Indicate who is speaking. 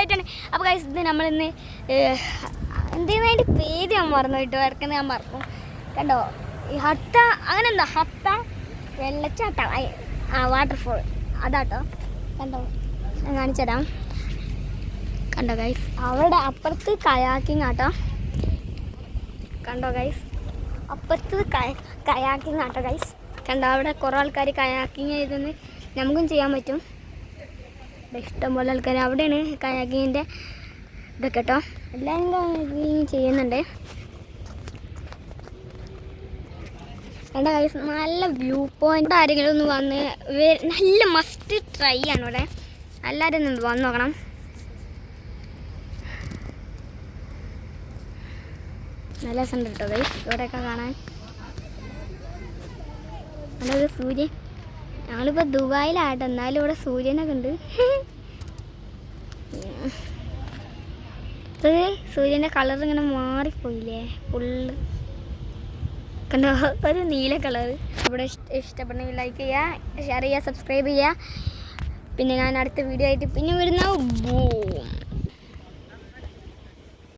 Speaker 1: അപ്പോൾ ഗൈസ് ഇത് നമ്മളിന്ന് എന്തെങ്കിലും അതിന്റെ പേര് ഞാൻ മറന്നു കേട്ടോ ഇറക്കുന്നത് ഞാൻ മറന്നു. കണ്ടോ? ഈ ഹത്ത അങ്ങനെ എന്താ ഹത്ത വെള്ളച്ചാട്ട ആ വാട്ടർഫോൾ അതാട്ടോ. കണ്ടോ? ഞാൻ കാണിച്ചു തരാം. കണ്ടോ ഗൈസ് അവിടെ അപ്പുറത്ത് കയാക്കിങ് ആട്ടോ. കണ്ടോ ഗൈസ് അപ്പുറത്ത് കയാക്കിങ് ആട്ടോ ഗൈസ് കണ്ടോ? അവിടെ കുറേ ആൾക്കാർ കയാക്കിങ് ചെയ്തെന്ന് നമുക്കും ചെയ്യാൻ പറ്റും. ഇഷ്ടംപോലെ ആൾക്കാർ അവിടെയാണ് കയാക്കിങ്ങിന്റെ ഇതൊക്കെ കേട്ടോ എല്ലാവരും കയാക്കിങ് ചെയ്യുന്നുണ്ട്. എന്റെ കൈസ് നല്ല വ്യൂ പോയിന്റ് ആരെങ്കിലും ഒന്ന് വന്ന് നല്ല മസ്റ്റ് ട്രൈ ആണ് ഇവിടെ. എല്ലാവരും ഒന്ന് വന്ന് നോക്കണം. നല്ല രസമുണ്ട് കേട്ടോ ഗൈസ് ഇവിടെയൊക്കെ കാണാൻ. നല്ലൊരു സൂര്യൻ? ഞങ്ങളിപ്പോൾ ദുബായിലാട്ടെ. എന്നാലും ഇവിടെ സൂര്യനൊക്കെ ഉണ്ട് ഇത് സൂര്യന്റെ കളർ ഇങ്ങനെ മാറിപ്പോയില്ലേ? ഫുള്ള് കണ്ടോ? ഒരു നീല കളർ ഇവിടെ ഇഷ്ട- ഇഷ്ടപ്പെടണമെങ്കിൽ ലൈക്ക് ചെയ്യുക ഷെയർ ചെയ്യുക സബ്സ്ക്രൈബ് ചെയ്യുക പിന്നെ ഞാൻ അടുത്ത വീഡിയോ ആയിട്ട് പിന്നെ വരുന്ന. ബൂം